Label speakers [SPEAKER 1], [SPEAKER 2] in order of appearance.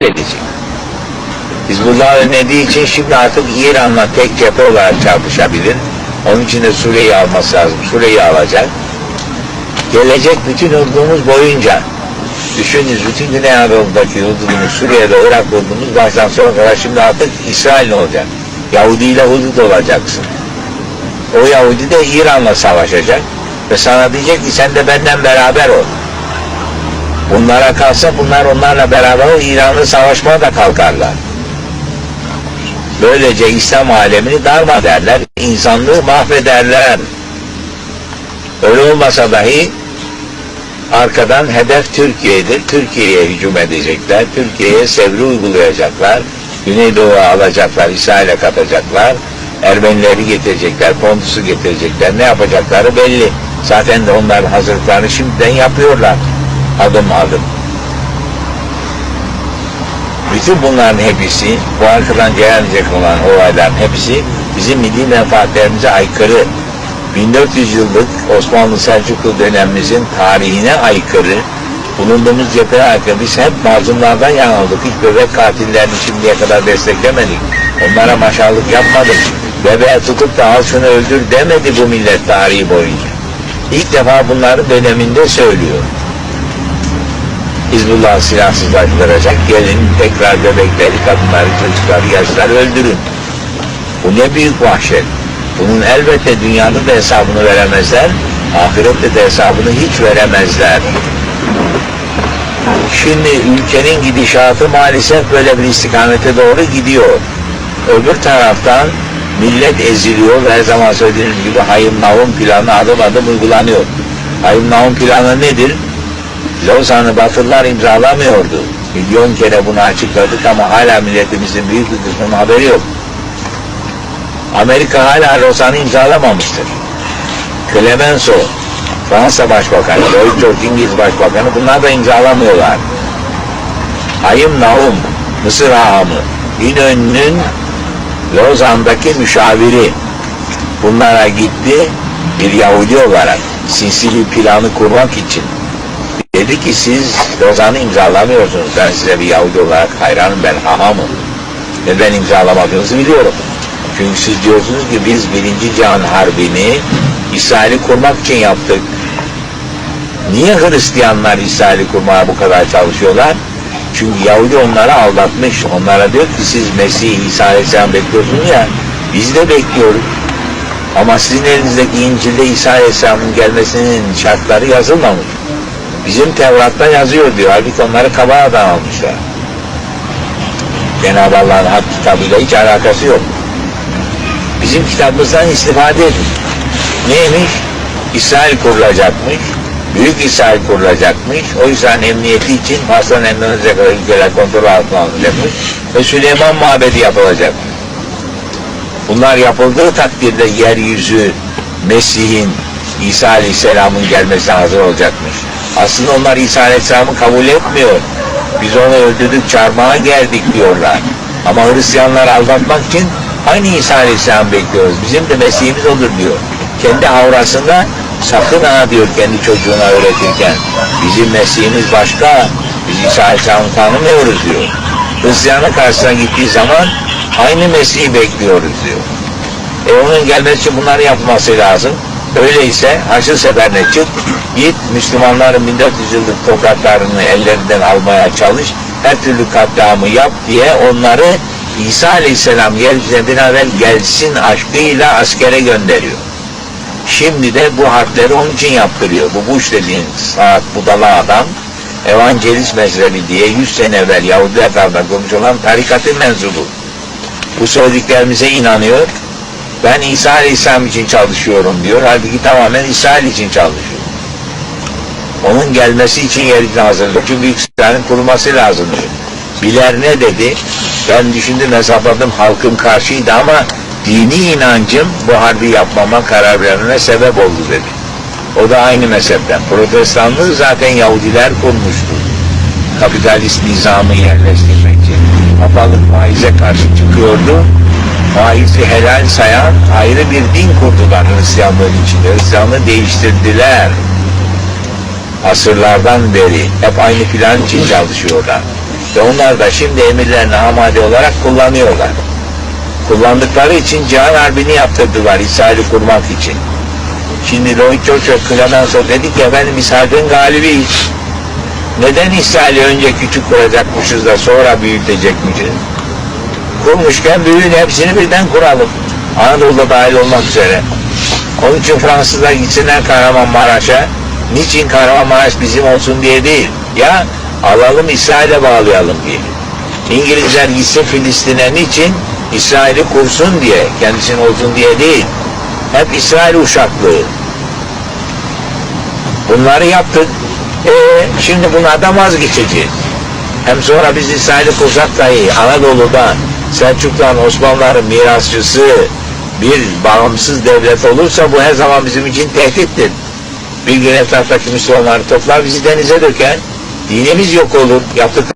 [SPEAKER 1] edecek. Hizbullah önlediği için şimdi artık İran'la tek cephe olarak çarpışabilir. Onun için de Suriye'yi alması lazım. Suriye'yi alacak. Gelecek bütün hududumuz boyunca düşününüz bütün Güney Anadolu'daki hududumuz Suriye'de Irak hududumuz baştan sona kadar şimdi artık İsrail olacak. Yahudi ile hudut olacaksın. O Yahudi de İran'la savaşacak ve sana diyecek ki sen de benden beraber ol. Bunlara kalsa bunlar onlarla beraber o İran'la savaşmaya da kalkarlar. Böylece İslam alemini darma derler, insanlığı mahvederler. Öyle olmasa dahi arkadan hedef Türkiye'dir. Türkiye'ye hücum edecekler, Türkiye'ye sevri uygulayacaklar, Güneydoğu'ya alacaklar, İsrail'e katacaklar, Ermenileri getirecekler, Pontus'u getirecekler, ne yapacakları belli. Zaten de onların hazırlıklarını şimdiden yapıyorlar, adım adım. Bütün bunların hepsi, bu arkadan gelecek olan olayların hepsi bizim milli menfaatlerimize aykırı. 1400 yıllık Osmanlı Selçuklu dönemimizin tarihine aykırı, bulunduğumuz cepheye aykırı. Biz hep mazlumlardan yanıldık. Hiç bebek katillerini şimdiye kadar desteklemedik. Onlara maşallık yapmadık. Bebeğe tutup da al şunu öldür demedi bu millet tarihi boyunca. İlk defa bunları döneminde söylüyor. Hizbullah silahsızlaştıracak. Gelin tekrar bebekleri, kadınları, çocukları, yaşları öldürün. Bu ne büyük vahşet. Bunun elbette dünyada da hesabını veremezler. Ahirette de hesabını hiç veremezler. Şimdi ülkenin gidişatı maalesef böyle bir istikamete doğru gidiyor. Öbür taraftan millet eziliyor ve her zaman söylediğim gibi hayım navım planı adım adım uygulanıyor. Hayım navım planı nedir? Lozan'ı Batılılar imzalamıyordu. Milyon kere bunu açıkladık ama hala milletimizin büyük bir kısmının haberi yok. Amerika hala Lozan'ı imzalamamıştır. Clemenceau, Fransa Başbakanı, Lloyd George İngiliz Başbakanı bunlar da imzalamıyorlar. Hayım Naum, Mısır Ağamı, İnönü'nün Lozan'daki müşaviri bunlara gitti bir Yahudi olarak sinsi bir planı kurmak için. Dedi ki siz Lozan'ı imzalamıyorsunuz. Ben size bir Yahudi olarak hayranım ben hahamım. Ve ben imzalamadığınızı biliyorum. Çünkü siz diyorsunuz ki biz birinci Cihan Harbi'ni İsrail'i kurmak için yaptık. Niye Hristiyanlar İsrail'i kurmaya bu kadar çalışıyorlar? Çünkü Yahudi onları aldatmış. Onlara diyor ki siz Mesih İsa Aleyhisselam bekliyorsunuz ya biz de bekliyoruz. Ama sizin elinizdeki İncil'de İsa Aleyhisselam'ın gelmesinin şartları yazılmamış. Bizim Tevrat'ta yazıyor diyor. Halbuki onları Kabağa'dan almışlar. Cenab-ı Allah'ın hak kitabıyla hiç alakası yok. Bizim kitabımızdan istifade edin. Neymiş? İsrail kurulacakmış. Büyük İsrail kurulacakmış. O yüzden emniyeti için Fas'tan Endonezya kadar ülkeler kontrol altına alınacakmış. Ve Süleyman Mabedi yapılacak. Bunlar yapıldığı takdirde yeryüzü Mesih'in İsa Aleyhisselam'ın gelmesine hazır olacakmış. Aslında onlar İsa Aleyhisselam'ı kabul etmiyor. Biz onu öldürdük, çarmıha geldik diyorlar. Ama Hristiyanlar aldatmak için aynı İsa Aleyhisselam bekliyoruz. Bizim de Mesih'imiz olur diyor. Kendi avrasında sakın ha diyor kendi çocuğuna öğretirken. Bizim Mesih'imiz başka, biz İsa Aleyhisselam'ı tanımıyoruz diyor. Hristiyanın karşısına gittiği zaman aynı Mesih'i bekliyoruz diyor. E onun gelmesi için bunları yapması lazım. Öyleyse Haçlı Seferine çık, git Müslümanların 1400 yıllık topraklarını ellerinden almaya çalış, her türlü katliamı yap diye onları İsa Aleyhisselam an evvel gelsin aşkıyla askere gönderiyor. Şimdi de bu harfleri onun için yaptırıyor. Bu Bush dediğin saat budala adam, evangelist mezhebi diye 100 sene evvel Yahudiler tarafından kurmuş olan tarikatın mensubu. Bu söylediklerimize inanıyor, ben İsa Aleyhisselam için çalışıyorum diyor. Halbuki tamamen İsrail için çalışıyor. Onun gelmesi için yeryüzüne hazırlıyor. Çünkü İsrail'in kurulması lazım diyor. Biler ne dedi? Ben düşündüm hesapladım halkım karşıydı ama dini inancım bu harbi yapmama karar vermeme sebep oldu dedi. O da aynı mezhepten. Protestanlığı zaten Yahudiler kurmuştu. Kapitalist nizamı yerleştirmek için. Kapalı faize karşı çıkıyordu faizi helal sayan ayrı bir din kurdular Hristiyanlığın içinde. Hristiyanlığı değiştirdiler. Asırlardan beri hep aynı plan için çalışıyorlar. Ve onlar da şimdi emirlerini amade olarak kullanıyorlar. Kullandıkları için Cihan Harbi'ni yaptırdılar İsrail'i kurmak için. Şimdi Lloyd George sonra dedik ki efendim biz harbin galibiyiz. Neden İsrail'i önce küçük kuracakmışız da sonra büyütecekmişiz? Kurmuşken büyüğün hepsini birden kuralım. Anadolu'da dahil olmak üzere. Onun için Fransızlar gitsinler Kahramanmaraş'a. Niçin Kahramanmaraş bizim olsun diye değil. Ya alalım İsrail'e bağlayalım diye. İngilizler gitsin Filistin'e niçin? İsrail'i kursun diye. Kendisinin olsun diye değil. Hep İsrail uşaklığı. Bunları yaptık. Ee, şimdi bunlardan vazgeçeceğiz. Hem sonra biz İsrail'i kursak dahi Anadolu'da Selçukluların Osmanlıların mirasçısı bir bağımsız devlet olursa bu her zaman bizim için tehdittir. Bir gün etraftaki Müslümanları toplar bizi denize döker. Dinimiz yok olur. Yaptık